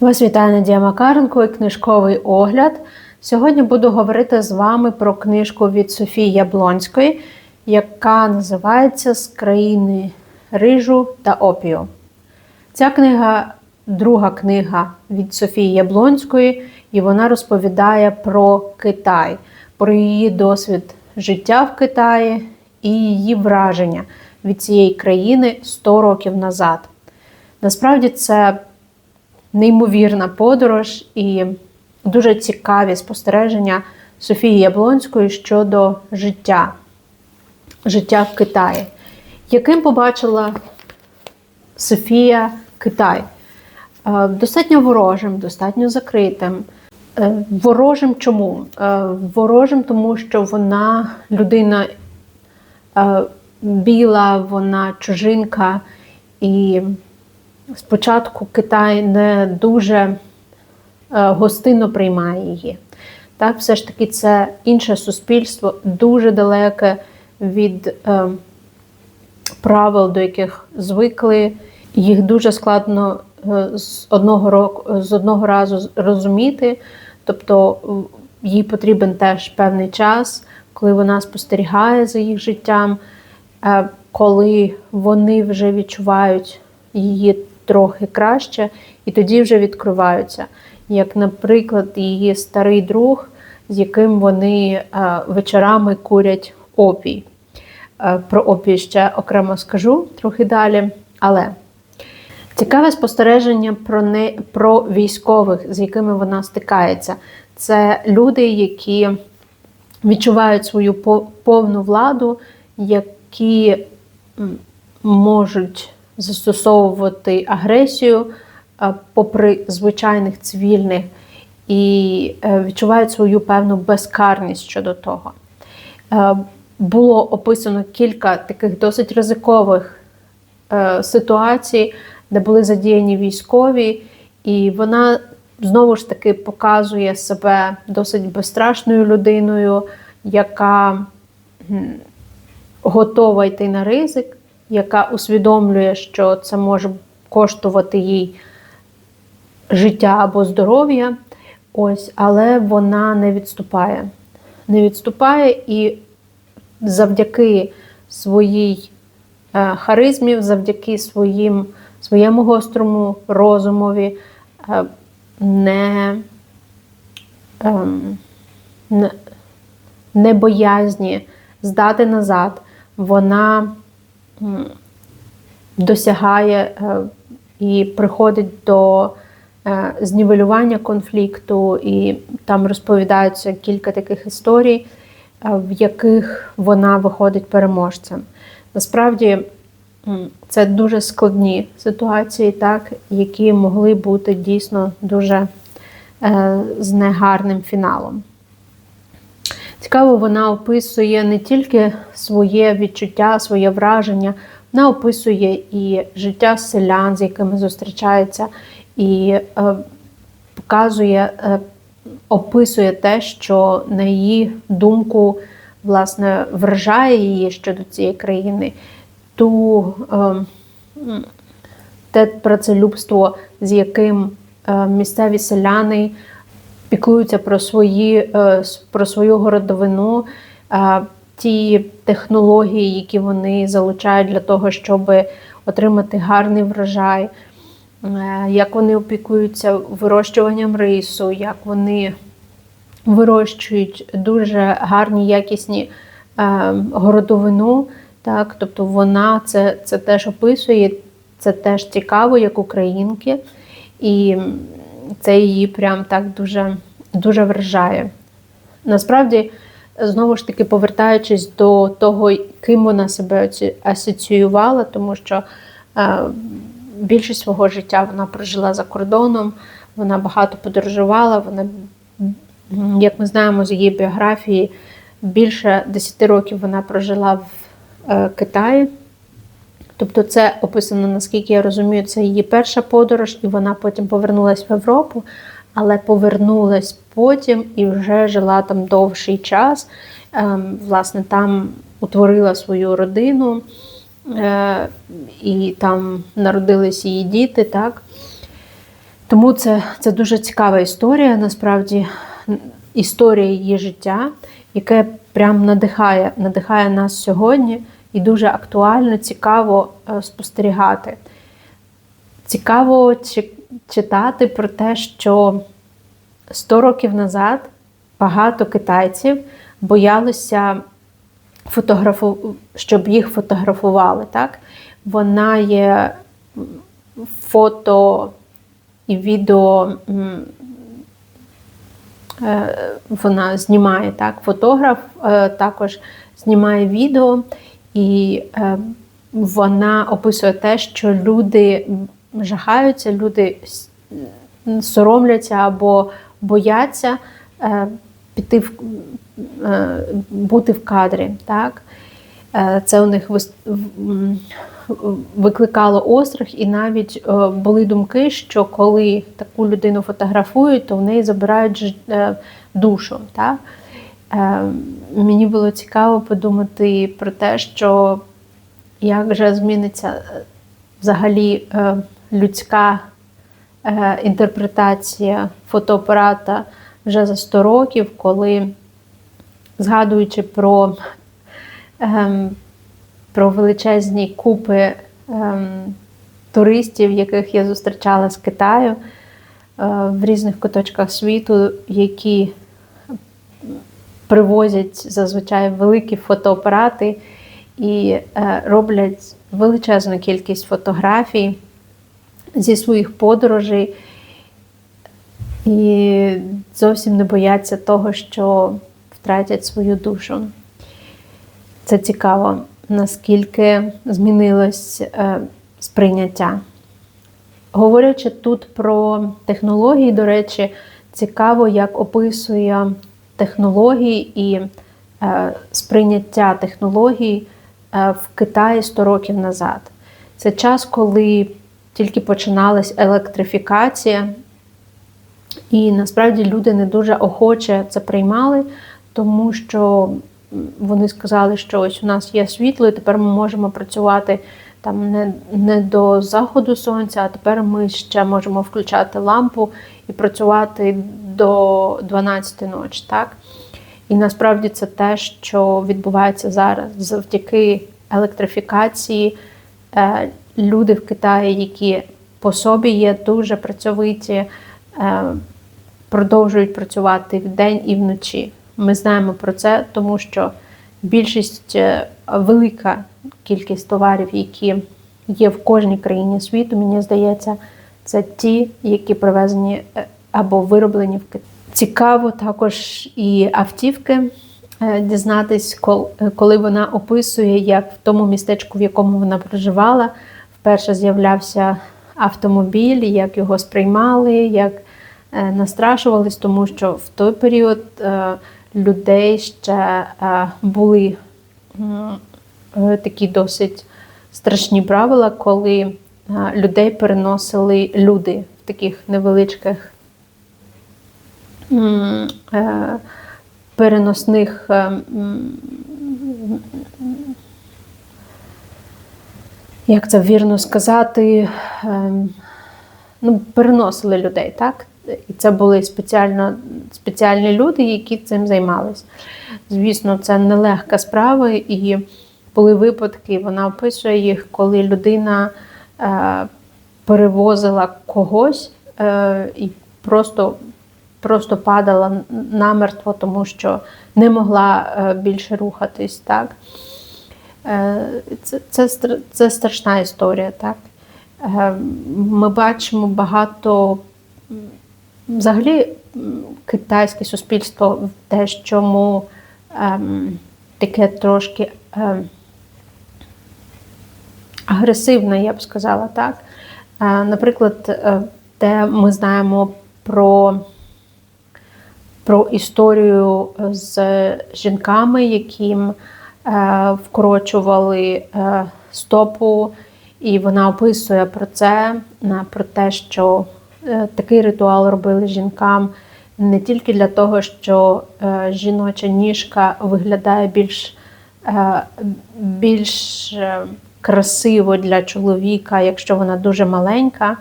Вас вітає Надія Макаренко і книжковий огляд. Сьогодні буду говорити з вами про книжку від Софії Яблонської, яка називається З країни рижу та опію. Ця книга друга книга від Софії Яблонської, і вона розповідає про Китай, про її досвід життя в Китаї і її враження від цієї країни 100 років назад. Насправді це неймовірна подорож і дуже цікаві спостереження Софії Яблонської щодо життя, життя в Китаї. Яким побачила Софія Китай? Е, Достатньо ворожим, достатньо закритим. Е, Ворожим чому? Е, Ворожим, тому що вона людина біла, вона чужинка, і спочатку Китай не дуже е, гостинно приймає її. Так, все ж таки, це інше суспільство, дуже далеке від е, правил, до яких звикли. Їх дуже складно е, з одного року з одного разу розуміти. Тобто їй потрібен теж певний час, коли вона спостерігає за їх життям, е, коли вони вже відчувають її трохи краще, і тоді вже відкриваються. Як, наприклад, її старий друг, з яким вони е, вечорами курять опій. Е, Про опій ще окремо скажу трохи далі. Але цікаве спостереження про, не, про військових, з якими вона стикається. Це люди, які відчувають свою повну владу, які можуть застосовувати агресію е, попри звичайних цивільних, і е, відчувають свою певну безкарність щодо того. Е, Було описано кілька таких досить ризикових ситуацій, де були задіяні військові, і вона знову ж таки показує себе досить безстрашною людиною, яка готова йти на ризик, яка усвідомлює, що це може коштувати їй життя або здоров'я. Ось, але вона не відступає. Не відступає і завдяки своїй е, харизмі, завдяки своїм, своєму гострому розумові е, не, ем, не, не боязні здати назад, вона досягає е, і приходить до е, знівелювання конфлікту, і там розповідаються кілька таких історій, е, в яких вона виходить переможцем. Насправді це дуже складні ситуації, так, які могли бути дійсно дуже з негарним фіналом. Цікаво, вона описує не тільки своє відчуття, своє враження, вона описує і життя селян, з якими зустрічається, і е, показує, е, описує те, що на її думку власне вражає її щодо цієї країни, ту е, те працелюбство, з яким е, місцеві селяни піклуються про свої е, про свою городовину, ті технології, які вони залучають для того, щоб отримати гарний врожай, е, як вони опікуються вирощуванням рису, як вони вирощують дуже гарні, якісні е, городовину. Так, тобто вона це, це теж описує, це теж цікаво, як українки, і це її прям так дуже, дуже вражає. Насправді, знову ж таки, повертаючись до того, ким вона себе асоціювала, тому що е, більшість свого життя вона прожила за кордоном, вона багато подорожувала, вона, як ми знаємо з її біографії, більше 10 років вона прожила в е, Китаї. Тобто, це описано, наскільки я розумію, це її перша подорож, і вона потім повернулася в Європу, але повернулась потім і вже жила там довший час. Ем, власне, там утворила свою родину, е, і там народились її діти. так. Тому це, це дуже цікава історія, насправді історія її життя, яке прям надихає, надихає нас сьогодні і дуже актуально, цікаво е, спостерігати. Цікаво читати про те, що 100 років назад багато китайців боялися фотографу... щоб їх фотографували. Так? Вона є фото і відео. е, Вона знімає так, фотограф е, також знімає відео, і е, вона описує те, що люди жахаються, люди соромляться або бояться е, піти в е, бути в кадрі. Так? Е, Це у них викликало острах, і навіть е, були думки, що коли таку людину фотографують, то в неї забирають е, душу. Так? Е, Мені було цікаво подумати про те, що як же зміниться е, взагалі е, людська інтерпретація фотоапарата вже за 100 років, коли, згадуючи про, ем, про величезні купи ем, туристів, яких я зустрічала з Китаю в різних куточках світу, які привозять зазвичай великі фотоапарати і е, роблять величезну кількість фотографій зі своїх подорожей і зовсім не бояться того, що втратять свою душу. Це цікаво, наскільки змінилось е, сприйняття. Говорячи тут про технології, до речі, цікаво, як описує технології і е, сприйняття технологій е, в Китаї 100 років назад. Це час, коли тільки починалась електрифікація, і насправді люди не дуже охоче це приймали, тому що вони сказали, що ось у нас є світло, і тепер ми можемо працювати там не, не до заходу сонця, а тепер ми ще можемо включати лампу і працювати до 12 ночі. Так? І насправді це те, що відбувається зараз завдяки електрифікації. Е, Люди в Китаї, які по собі є дуже працьовиті, е, продовжують працювати вдень і вночі. Ми знаємо про це, тому що більшість, е, велика кількість товарів, які є в кожній країні світу, мені здається, це ті, які привезені е, або вироблені в Китаї. Цікаво також і автівки е, дізнатись, е, коли вона описує, як в тому містечку, в якому вона проживала, вперше з'являвся автомобіль, як його сприймали, як настрашувались, тому що в той період людей ще були такі досить страшні правила, коли е, людей переносили люди в таких невеличких е, переносних е, як це вірно сказати, ну, переносили людей, так? І це були спеціально, спеціальні люди, які цим займалися. Звісно, це нелегка справа, і були випадки, вона описує їх, коли людина е, перевозила когось е, і просто, просто падала намертво, тому що не могла е, більше рухатись. Так? Це, це, це страшна історія, так? Ми бачимо багато взагалі китайське суспільство те, чому ем, таке трошки ем, агресивне, я б сказала, так? Е, Наприклад, де ми знаємо про про історію з жінками, яким е, вкорочували е, стопу, і вона описує про це, про те, що такий ритуал робили жінкам не тільки для того, що жіноча ніжка виглядає більш, більш е, красиво для чоловіка, якщо вона дуже маленька.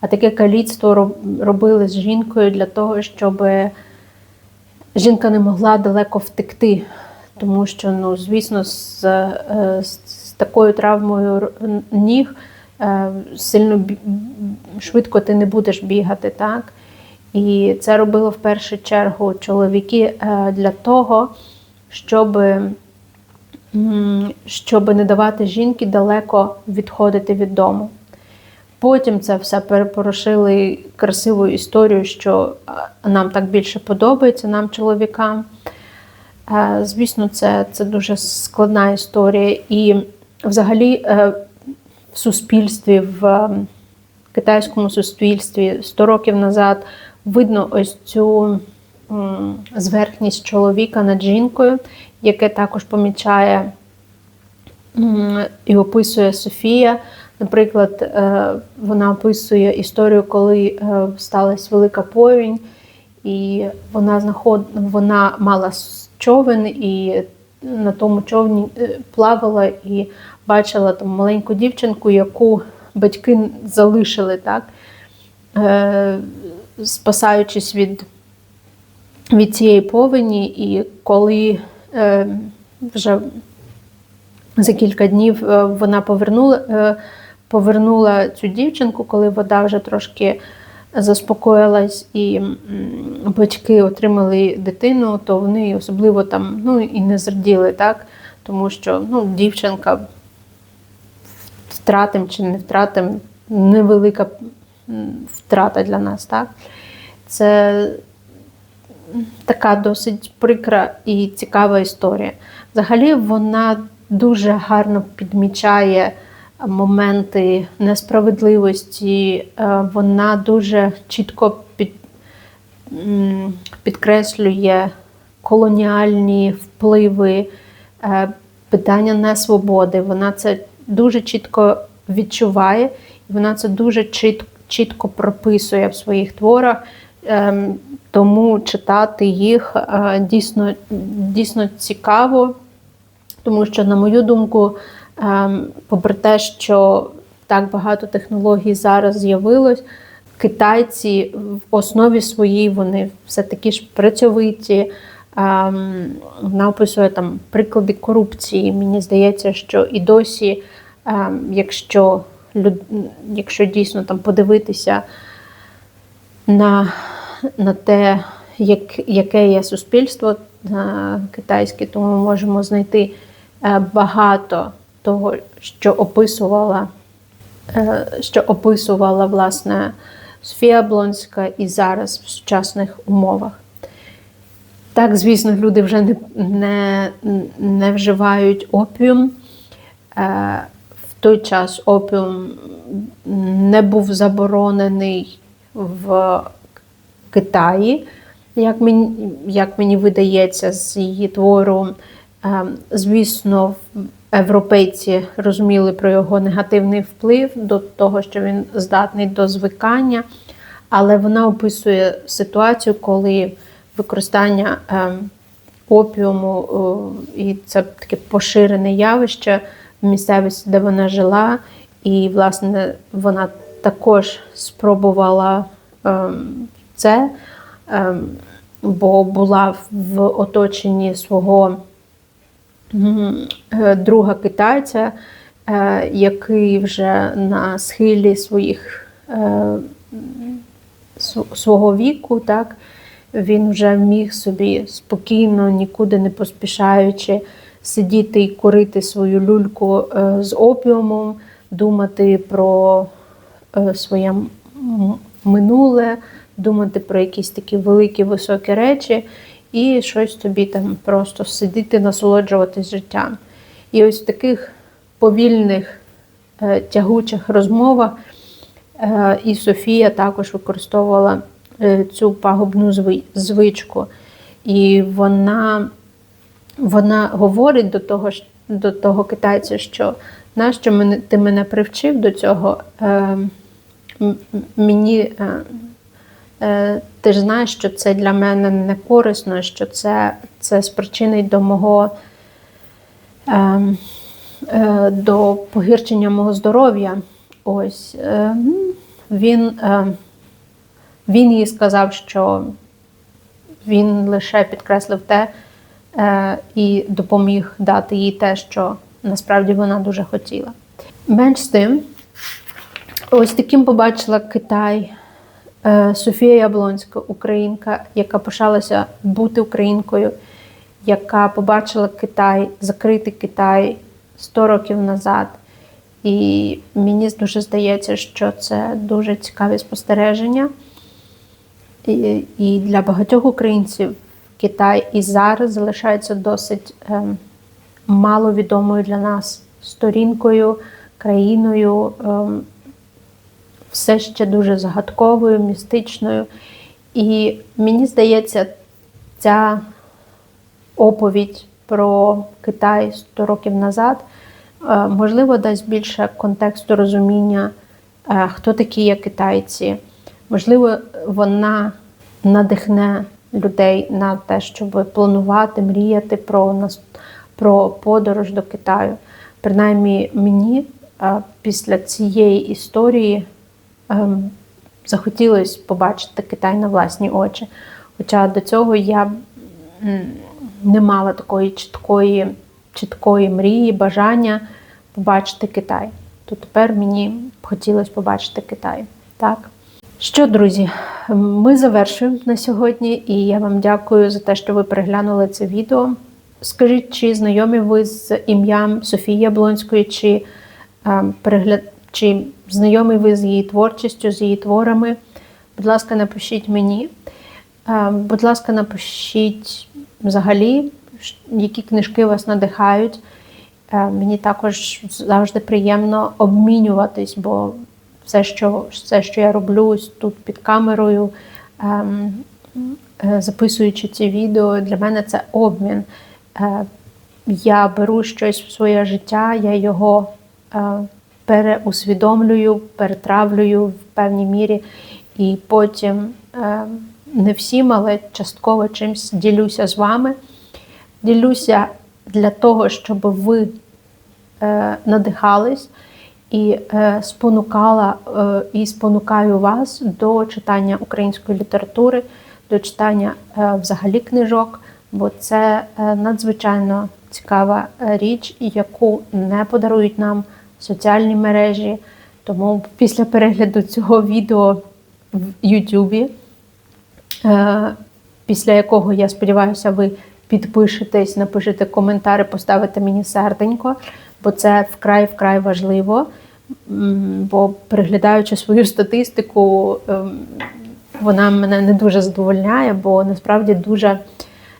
А таке каліцтво робили з жінкою для того, щоб жінка не могла далеко втекти. Тому що, ну, звісно, з, е, з, з такою травмою ніг е, сильно швидко ти не будеш бігати, так? І це робило в першу чергу чоловіки е, для того, щоб, щоб не давати жінки далеко відходити від дому. Потім це все перепорошили красивою історією, що нам так більше подобається, нам, чоловікам. Е, Звісно, це, це дуже складна історія. І взагалі е, в суспільстві, в е, китайському суспільстві 100 років назад видно ось цю зверхність чоловіка над жінкою, яке також помічає і описує Софія. Наприклад, е, вона описує історію, коли е, сталася велика повінь, і вона знаход... вона мала човен, і на тому човні е, плавала і бачила там маленьку дівчинку, яку батьки залишили, так? Спасаючись від, від цієї повені, і коли вже за кілька днів е, вона повернула, е, повернула цю дівчинку, коли вода вже трошки заспокоїлась і батьки отримали дитину, то вони особливо там ну, і не зраділи, так? тому що ну, дівчинка втратим чи не втратим невелика втрата для нас. Так? Це така досить прикра і цікава історія. Взагалі, вона дуже гарно підмічає моменти несправедливості, е, вона дуже чітко під, підкреслює колоніальні впливи, е, питання несвободи. Вона це дуже чітко відчуває, і вона це дуже чіт- чітко прописує в своїх творах. Ем, Тому читати їх е, дійсно, дійсно цікаво, тому що, на мою думку, ем, попри те, що так багато технологій зараз з'явилось, китайці в основі своїй вони все такі ж працьовиті. Ем, Вона описує там приклади корупції. Мені здається, що і досі, якщо, якщо дійсно там подивитися на, на те, як, яке є суспільство е, китайське, то ми можемо знайти е, багато того, що описувала, е, що описувала власне Софія Блонська і зараз в сучасних умовах. Так, звісно, люди вже не, не, не вживають опіум. В той час опіум не був заборонений в Китаї, як мені, як мені видається, з її твору. Е, Звісно, європейці розуміли про його негативний вплив до того, що він здатний до звикання, але вона описує ситуацію, коли використання е, опіуму, і це таке поширене явище в місцевості, де вона жила, і, власне, вона також спробувала ем, це, ем, бо була в оточенні свого е, друга китайця, е, який вже на схилі своїх е, свого віку, так, він вже міг собі спокійно, нікуди не поспішаючи, сидіти і курити свою люльку з опіумом, думати про своє минуле, думати про якісь такі великі високі речі, і щось тобі там просто сидіти, насолоджуватись життям. І ось в таких повільних, е, тягучих розмовах е, і Софія також використовувала е, цю пагубну звичку. І вона, вона говорить до того, до того китайця, що нащо ти мене привчив до цього, е, м- м- мені. Е, Ти ж знаєш, що це для мене не корисно, що це, це спричинить до мого е, е, до погіршення мого здоров'я. Ось. Е, Він, е, він їй сказав, що він лише підкреслив те е, і допоміг дати їй те, що насправді вона дуже хотіла. Менш з тим, ось таким побачила Китай Софія Яблонська, українка, яка пишалася бути українкою, яка побачила Китай, закритий Китай 100 років назад. І мені дуже здається, що це дуже цікаві спостереження. І, для багатьох українців Китай і зараз залишається досить ем, маловідомою для нас сторінкою, країною, ем, все ще дуже загадковою, містичною. І мені здається, ця оповідь про Китай 100 років назад, е, можливо, дасть більше контексту розуміння, е, хто такі є китайці. Можливо, вона надихне людей на те, щоб планувати, мріяти про нас про подорож до Китаю. Принаймні, мені е, після цієї історії захотілося побачити Китай на власні очі. Хоча до цього я не мала такої чіткої, чіткої мрії, бажання побачити Китай. То тепер мені хотілося побачити Китай. Так? Що, друзі, ми завершуємо на сьогодні, і я вам дякую за те, що ви переглянули це відео. Скажіть, чи знайомі ви з ім'ям Софії Яблонської, чи, е, перегляд... чи знайомі ви з її творчістю, з її творами? Будь ласка, напишіть мені. Будь ласка, напишіть взагалі, які книжки вас надихають. Мені також завжди приємно обмінюватись, бо все, що, все, що я роблю тут під камерою, ем, е, записуючи ці відео, для мене це обмін. Е, Я беру щось в своє життя, я його е, переусвідомлюю, перетравлюю в певній мірі, і потім е, не всім, але частково чимось ділюся з вами. Ділюся для того, щоб ви е, надихались і е, спонукала і спонукаю вас до читання української літератури, до читання взагалі книжок, бо це надзвичайно цікава річ, яку не подарують нам соціальні мережі. Тому після перегляду цього відео в Ютубі, е, після якого я сподіваюся, ви підпишетесь, напишете коментар, поставите мені серденько, бо це вкрай вкрай важливо. Бо переглядаючи свою статистику, ем, вона мене не дуже задовольняє, бо насправді дуже,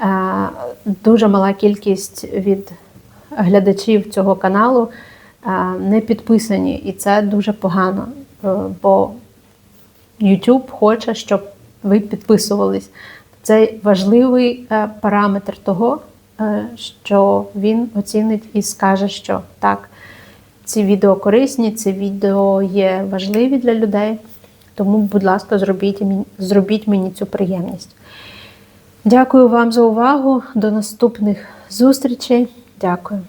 е, дуже мала кількість від глядачів цього каналу не підписані, і це дуже погано. Е, Бо YouTube хоче, щоб ви підписувались. Це важливий е, параметр того, е, що він оцінить і скаже, що так, ці відео корисні, ці відео є важливі для людей. Тому, будь ласка, зробіть, мені- зробіть мені цю приємність. Дякую вам за увагу. До наступних зустрічей. Дякую.